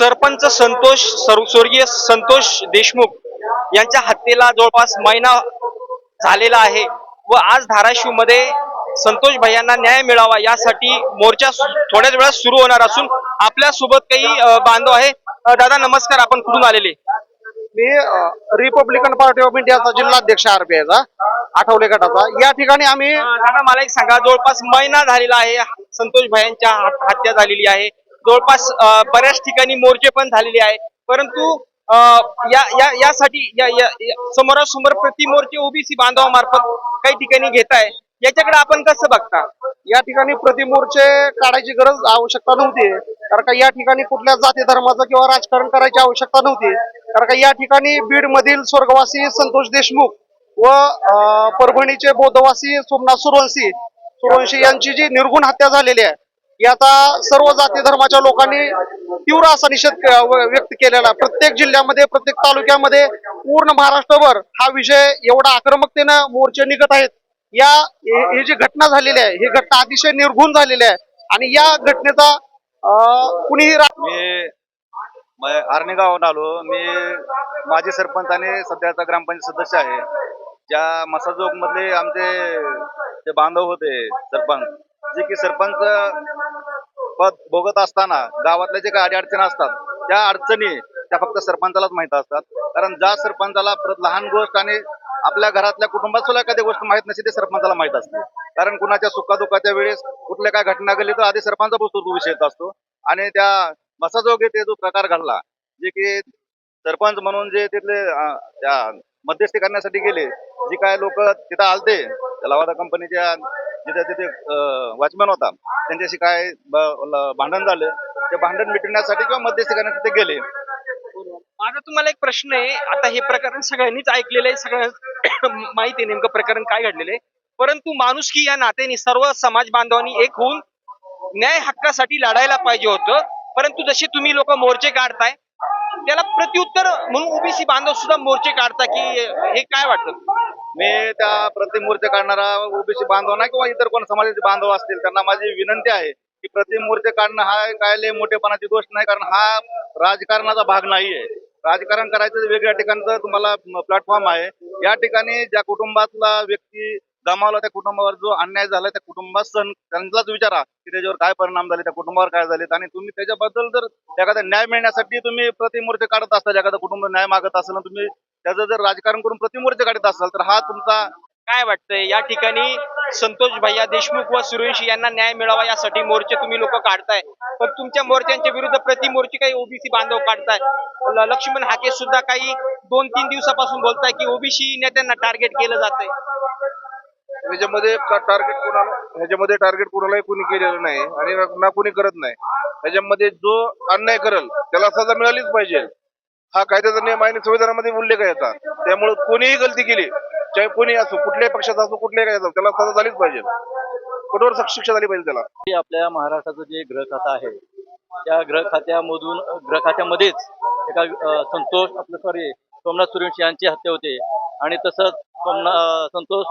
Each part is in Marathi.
सरपंच संतोष स्वर्गीय संतोष देशमुख यांच्या हत्येला जवळपास महिना झालेला आहे व आज धाराशिवमध्ये संतोष भैयांना न्याय मिळावा यासाठी मोर्चा थोड्याच वेळात सुरू होणार असून आपल्यासोबत काही बांधव आहे. दादा नमस्कार आपण कुठून आलेले? मी रिपब्लिकन पार्टी ऑफ इंडियाचा जिल्हाध्यक्ष आरपीआयचा आठवले गटाचा. या ठिकाणी आम्ही दादा मला एक सांगा जवळपास महिना झालेला आहे संतोष भैयांच्या हत्या झालेली आहे. जवळपास बऱ्याच ठिकाणी मोर्चे पण झालेले आहे परंतु अ, या या यासाठी या, या, या समोरासमोर प्रतिमोर्चे ओबीसी बांधवामार्फत काही ठिकाणी घेत आहे. याच्याकडे आपण कसं बघता? या ठिकाणी प्रतिमोर्चे काढायची गरज आवश्यकता नव्हती. कारण का या ठिकाणी कुठल्या जाती धर्माचं किंवा राजकारण करायची आवश्यकता नव्हती. कारण का या ठिकाणी बीड मधील स्वर्गवासी संतोष देशमुख व परभणीचे बौद्धवासी सोमनाथ सुरवंशी सुरवंशी यांची जी निर्गुण हत्या झालेली आहे याचा सर्व जाती धर्माच्या लोकांनी तीव्र असा निषेध व्यक्त केलेला. प्रत्येक जिल्ह्यामध्ये प्रत्येक तालुक्यामध्ये पूर्ण महाराष्ट्रभर हा विषय एवढा आक्रमकतेनं मोर्चे निघत आहेत. या हे जी घटना झालेली आहे ही घटना अतिशय निर्घुण झालेली आहे. आणि या घटनेचा कुणीही मी आर्णी गावाहून आलो. मी माजी सरपंच आणि सध्याचा ग्रामपंचायत सदस्य आहे. ज्या मसाजोग मधले आमचे जे बांधव होते सरपंच जे की सरपंच पद भोगत असताना गावातल्या जे काही अडीअडचणी असतात त्या अडचणी त्या फक्त सरपंचालाच माहीत असतात. कारण ज्या सरपंचाला परत लहान गोष्ट आणि आपल्या घरातल्या कुटुंबात सुद्धा एखादी गोष्ट माहीत नसते ते सरपंचाला माहीत असते. कारण कुणाच्या सुखादुखाच्या वेळेस कुठल्या काय घटना घडली तर आधी सरपंच तो विषय येत असतो. आणि त्या मसाजोगे ते जो प्रकार घडला जे की सरपंच म्हणून जे तिथले त्या मध्यस्थी करण्यासाठी गेले. जी काय लोक तिथं आलते लवादा कंपनीच्या जिथे तिथे वॉचमॅन होता त्यांच्याशी काय भांडण झालं ते भांडण मिटवण्यासाठी किंवा मध्यस्थी करण्यासाठी ते गेले. माझा तुम्हाला एक प्रश्न आहे. आता हे प्रकरण सगळ्यांनीच ऐकलेलं आहे सगळं माहिती आहे नेमकं प्रकरण काय घडलेलं आहे. परंतु माणुसकी या नात्याने सर्व समाज बांधवांनी एक होऊन न्याय हक्कासाठी लढायला पाहिजे होतं. परंतु जसे तुम्ही लोक मोर्चे काढताय त्याला प्रत्युत्तर म्हणून ओबीसी बांधव सुद्धा मोर्चे काढता की हे काय वाटतं? मी त्या प्रतिमूर्ती काढणारा ओबीसी बांधव नाही किंवा इतर कोण समाजाचे बांधव असतील त्यांना माझी विनंती आहे की प्रतिमूर्ती काढणं हा काय लय मोठेपणाची गोष्ट नाही कारण हा राजकारणाचा भाग नाहीये. राजकारण करायचं वेगळ्या ठिकाणचं तुम्हाला प्लॅटफॉर्म आहे. या ठिकाणी ज्या कुटुंबातला व्यक्ती गमावला त्या कुटुंबावर जो अन्याय झाला त्या कुटुंबात त्यांचाच विचारा की त्याच्यावर काय परिणाम झाले त्या कुटुंबावर काय झाले. आणि तुम्ही त्याच्याबद्दल जर एखादा न्याय मिळण्यासाठी तुम्ही प्रतिमूर्ती काढत असाल एखादा कुटुंब न्याय मागत असाल तुम्ही त्याचं जर राजकारण करून प्रतिमूर्ती काढत असाल तर हा तुमचा काय वाटतंय? या ठिकाणी संतोष भैया देशमुख व सुरेश यांना न्याय मिळावा यासाठी मोर्चे तुम्ही लोक काढताय. पण तुमच्या मोर्चांच्या विरुद्ध प्रतिमोर्चे काही ओबीसी बांधव काढताय. लक्ष्मण हाके सुद्धा काही दोन तीन दिवसापासून बोलताय की ओबीसी नेत्यांना टार्गेट केलं जातंय. त्याच्यामध्ये टार्गेट कोणाला ह्याच्यामध्ये टार्गेट कोणालाही कोणी केलेलं नाही आणि ना- कोणी करत नाही. ह्याच्यामध्ये जो अन्याय करेल त्याला सजा मिळालीच पाहिजे. हा कायद्याचा नियम आहे आणि संविधानामध्ये उल्लेख आहे याचा त्यामुळे कोणीही गलती केली चाहे कोणी असो कुठल्याही पक्षाचा असो कुठल्याही काय असो त्याला सजा झालीच पाहिजे. कठोर शिक्षा झाली पाहिजे त्याला. की आपल्या महाराष्ट्राचं जे ग्रह खातं आहे त्या ग्रह खात्यामधून ग्रह खात्यामध्येच एका संतोष आपलं सॉरी सोमनाथ सूर्यवंशी यांची हत्या होते. आणि तसंच सोमना संतोष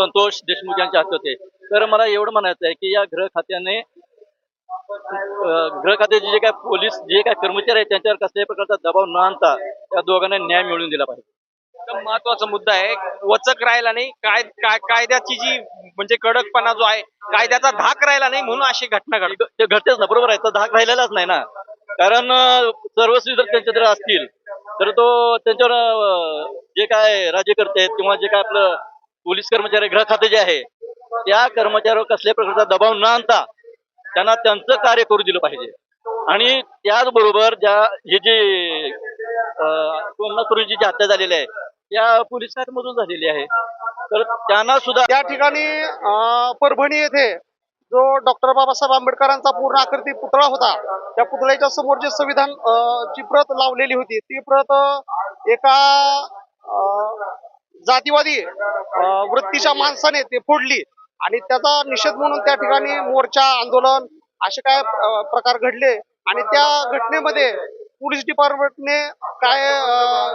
संतोष देशमुख यांची हत्या होते. तर मला एवढं म्हणायचं आहे की या गृह खात्याने गृह खात्याचे जे काय पोलीस जे काय कर्मचारी आहेत त्यांच्यावर कसल्याही प्रकारचा दबाव न आणता त्या दोघांना न्याय मिळवून दिला पाहिजे. महत्त्वाचा मुद्दा आहे. वचक राहिला नाही काय काय कायद्याची जी म्हणजे कडकपणा जो आहे कायद्याचा धाक राहिला नाही म्हणून अशी घटना घडते. ते घडतेच ना बरोबर आहे. तर धाक राहिलेलाच नाही ना. कारण सर्वस्वी जर त्यांच्याकडे असतील तर तो त्यांच्यावर जे काय राज्यकर्ते आहेत किंवा जे काय आपलं पोलीस कर्मचारी गृह खाते जे आहे त्या कर्मचाऱ्यावर कसल्या प्रकारचा दबाव न आणता त्यांना त्यांचं कार्य करू दिलं पाहिजे. आणि त्याचबरोबर ज्या हे जे अं, जी हत्या झालेली आहे त्या पोलीस मधून झालेली आहे. तर त्यांना सुद्धा त्या ठिकाणी परभणी येथे जो डॉक्टर बाबासाहेब आंबेडकरांचा पूर्ण आकृती पुतळा होता त्या पुतळ्याच्या समोर जे संविधान ची प्रत लावलेली होती ती प्रत एका अं, जातीवादी वृत्तीच्या माणसाने ते फोडली. आणि त्याचा निषेध म्हणून त्या ठिकाणी मोर्चा आंदोलन असे काय प्रकार घडले. आणि त्या घटनेमध्ये पोलीस डिपार्टमेंटने काय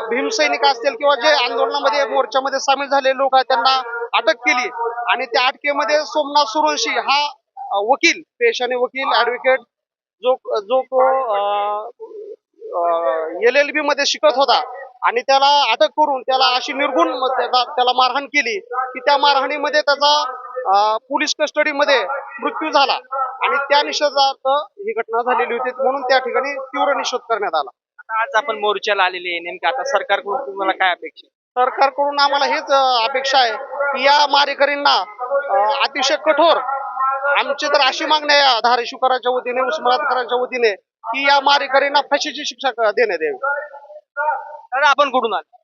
भीमसैनिक असतील किंवा जे आंदोलनामध्ये मोर्चामध्ये सामील झाले लोक आहेत त्यांना अटक केली. आणि त्या अटकेमध्ये सोमनाथ सुरवंशी हा वकील पेशाने वकील ऍडव्होकेट जो जो तो एल एल बी मध्ये शिकत होता. आणि त्याला अटक करून त्याला अशी निर्गुण त्याला मारहाण केली की त्या मारहाणीमध्ये त्याचा पोलीस कस्टडीमध्ये मृत्यू झाला. आणि त्या निषेधार्थ ही घटना झालेली होती म्हणून त्या ठिकाणी तीव्र निषेध करण्यात आला. आज आपण मोर्चाला आलेले आहे. नेमकं आता सरकारकडून तुम्हाला काय अपेक्षा? सरकारकडून आम्हाला हेच अपेक्षा आहे की या मारेकरींना अतिशय कठोर आमची तर अशी मागणी आहे या धारेशिवकरांच्या वतीने उस्मानाबादकरांच्या वतीने की या मारेकरींना फाशीची शिक्षा देण्यात यावी. आपण कुठून आले?